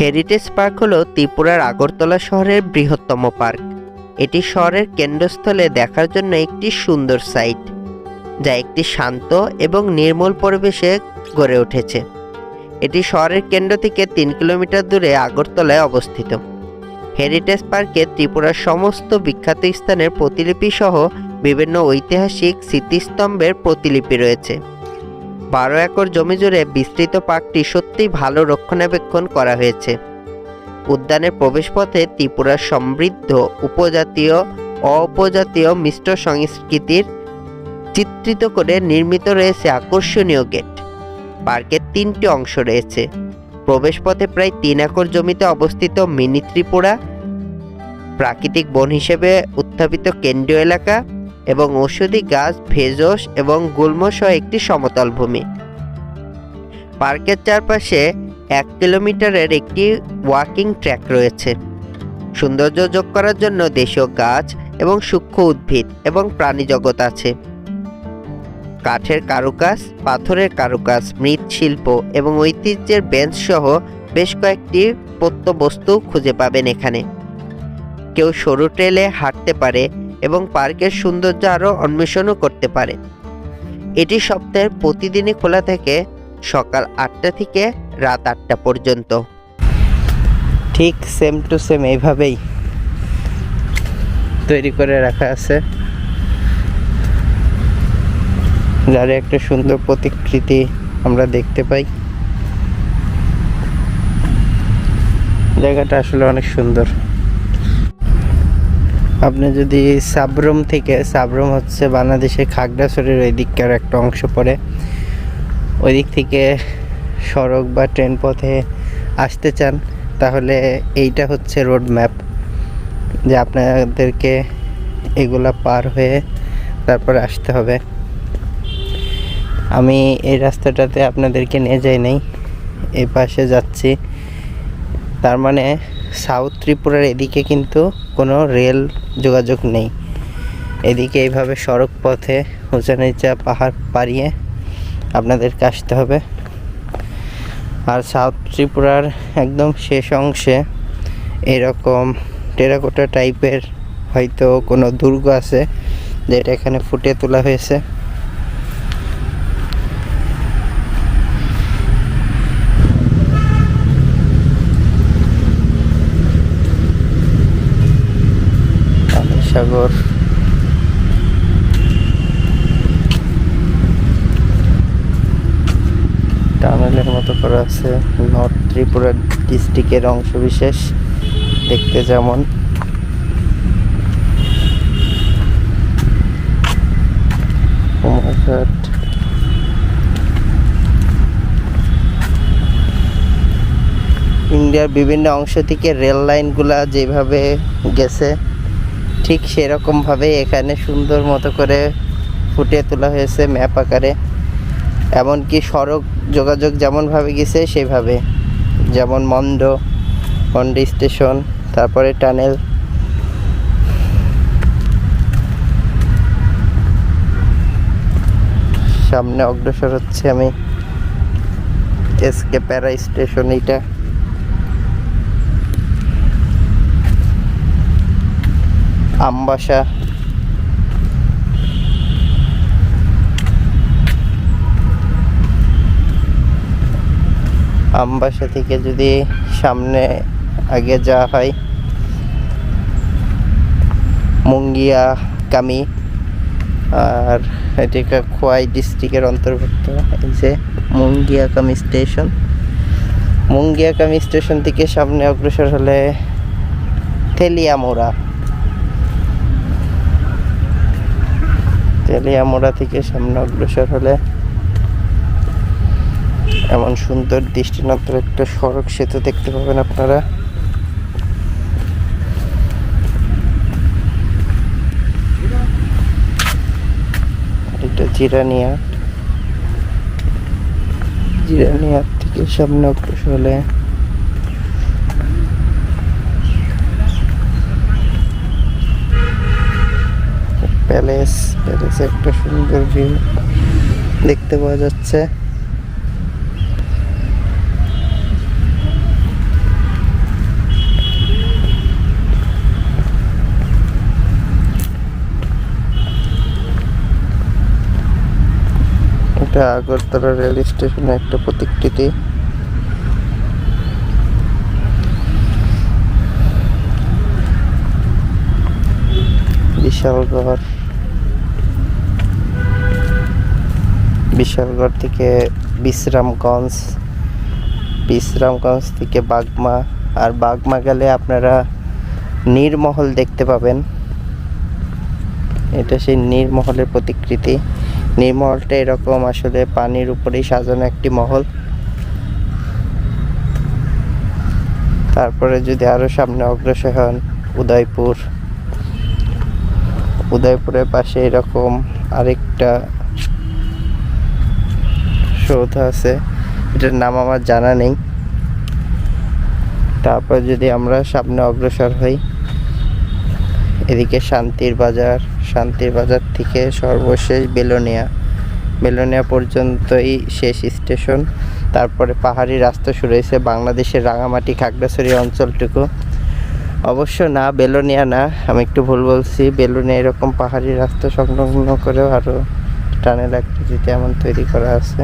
Heritage park হলো ত্রিপুরার আগরতলা শহরের বৃহত্তম পার্ক। এটি শহরের কেন্দ্রস্থলে দেখার জন্য একটি সুন্দর সাইট, যা একটি শান্ত এবং নির্মল পরিবেশে গড়ে উঠেছে। এটি শহরের কেন্দ্র থেকে তিন কিলোমিটার দূরে আগরতলায় অবস্থিত। হেরিটেজ পার্কে ত্রিপুরার সমস্ত বিখ্যাত স্থানের প্রতিলিপি সহ বিভিন্ন ঐতিহাসিক স্মৃতিস্তম্ভের প্রতিলিপি রয়েছে। বারো একর জমি জুড়ে বিস্তৃত পার্কটি সত্যিই ভালো রক্ষণাবেক্ষণ করা হয়েছে। উদ্যানের প্রবেশপথে ত্রিপুরার সমৃদ্ধ উপজাতীয়, অপজাতীয় মিষ্ট সংস্কৃতির চিত্রিত করে নির্মিত রয়েছে আকর্ষণীয় গেট। পার্কের তিনটি অংশ রয়েছে। প্রবেশপথে প্রায় তিন একর জমিতে অবস্থিত মিনি ত্রিপুরা, প্রাকৃতিক বন হিসেবে উত্থাপিত কেন্দ্রীয় এলাকা এবং ঔষধি গাছ, ভেষজ এবং গুল্ম সহ একটি সমতল ভূমি। পার্কের চারপাশে এক কিলোমিটারের একটি ওয়াকিং ট্র্যাক রয়েছে। সৌন্দর্য যোগ করার জন্য দেশীয় গাছ এবং সূক্ষ্ম উদ্ভিদ এবং প্রাণী জগৎ আছে। কাঠের কারুকাজ, পাথরের কারুকাজ, মৃৎশিল্প এবং ঐতিহ্যের বেঞ্চ সহ বেশ কয়েকটি প্রত্যবস্তু খুঁজে পাবেন এখানে। কেউ সরু ট্রেলে হাঁটতে পারে এবং পার্কের সৌন্দর্য আরও অন্বেষণও করতে পারে। এটি সপ্তাহের প্রতিদিনই খোলা থাকে সকাল আটটা থেকে রাত আটটা পর্যন্ত। ঠিক সেম টু সেম এইভাবেই তৈরি করে রাখা আছে। যার একটা সুন্দর প্রতিকৃতি আমরা দেখতে পাই। জায়গাটা আসলে অনেক সুন্দর। আপনি যদি সাবরুম থেকে, সাবরুম হচ্ছে বাংলাদেশের খাগড়াছড়ির ওই দিককার একটা অংশ পড়ে। ওই দিক থেকে সড়ক বা ট্রেন পথে আসতে চান, তাহলে এইটা হচ্ছে রোড ম্যাপ, যে আপনাদেরকে এগুলা পার হয়ে তারপরে আসতে হবে। আমি এই রাস্তাটাতে আপনাদেরকে নিয়ে যাই নাই এই পাশে যাচ্ছি। তার মানে সাউথ ত্রিপুরার এদিকে কিন্তু কোনো রেল যোগাযোগ নেই। এদিকে এইভাবে সড়ক পথে উঁচা নিচা পাহাড় পাড়িয়ে আপনাদেরকে আসতে হবে। আর সাউথ ত্রিপুরার একদম শেষ অংশে এরকম টেরাকোটা টাইপের হয়তো কোনো দুর্গ আছে, যেটা এখানে ফুটে তোলা হয়েছে। সাগর। টানেলের মতো করা আছে। নর্থ ত্রিপুরা ডিস্ট্রিক্টের অংশ বিশেষ দেখতে যেমন। ইন্ডিয়ার বিভিন্ন অংশ থেকে রেল লাইনগুলা যেভাবে গেছে ঠিক সেরকমভাবে এখানে সুন্দর মতো করে ফুটিয়ে তোলা হয়েছে ম্যাপ আকারে। এমনকি সড়ক যোগাযোগ যেমনভাবে গেছে, সেভাবে। যেমন মন্ড, মন্ডি স্টেশন, তারপরে টানেল। সামনে অগ্রসর হচ্ছে আমি। এসকে প্যারা স্টেশন, এইটা। আমবাসা। আমবাসা থেকে যদি সামনে আগে যাওয়া হয়, মুঙ্গিয়া, কামি, আর এটিকা খোয়াই ডিস্ট্রিক্টের অন্তর্ভুক্ত, এই যে মুঙ্গিয়াকামি স্টেশন। মুঙ্গিয়াকামি স্টেশন থেকে সামনে অগ্রসর হলে তেলিয়ামোড়া। তেলিয়ামোড়া থেকে সামনে অগ্রসর হলে এমন সুন্দর দৃষ্টিনন্দর একটা সড়ক সেতু দেখতে পাবেন আপনারা। এটা জিরানিয়া। জিরানিয়ার থেকে সামনে অগ্রসর হলে প্যালেস। প্যালেসে একটা সুন্দর ভিউ দেখতে পাওয়া যাচ্ছে। এটা আগরতলা রেল স্টেশনে একটা প্রতিকৃতি। বিশাল ঘর। বিশালগড় থেকে বিশ্রামগঞ্জ বিশ্রামগঞ্জ থেকে বাগমা, আর বাগমা গেলে আপনারা নীরমহল দেখতে পাবেন। এটা সেই নীরমহলের প্রতিকৃতি। নীরমহলটা এরকম আসলে পানির উপরেই সাজানো একটি মহল। তারপরে যদি আরও সামনে অগ্রসর হন, উদয়পুর। উদয়পুরের পাশে এরকম আরেকটা সৌধ আছে, এটার নাম আমার জানা নেই। তারপর যদি আমরা সামনে অগ্রসর হই, এদিকে শান্তির বাজার শান্তির বাজার থেকে সর্বশেষ বেলোনিয়া। বেলোনিয়া পর্যন্তই শেষ স্টেশন, তারপরে পাহাড়ি রাস্তা শুরু হয়েছে বাংলাদেশের রাঙামাটি খাগড়াছড়ি অঞ্চলটুকু। অবশ্য না, বেলোনিয়া না, আমি একটু ভুল বলছি, বেলোনিয়া এরকম পাহাড়ি রাস্তা সংলগ্ন করেও আরও টানেল আকৃতিতে এমন তৈরি করা আছে।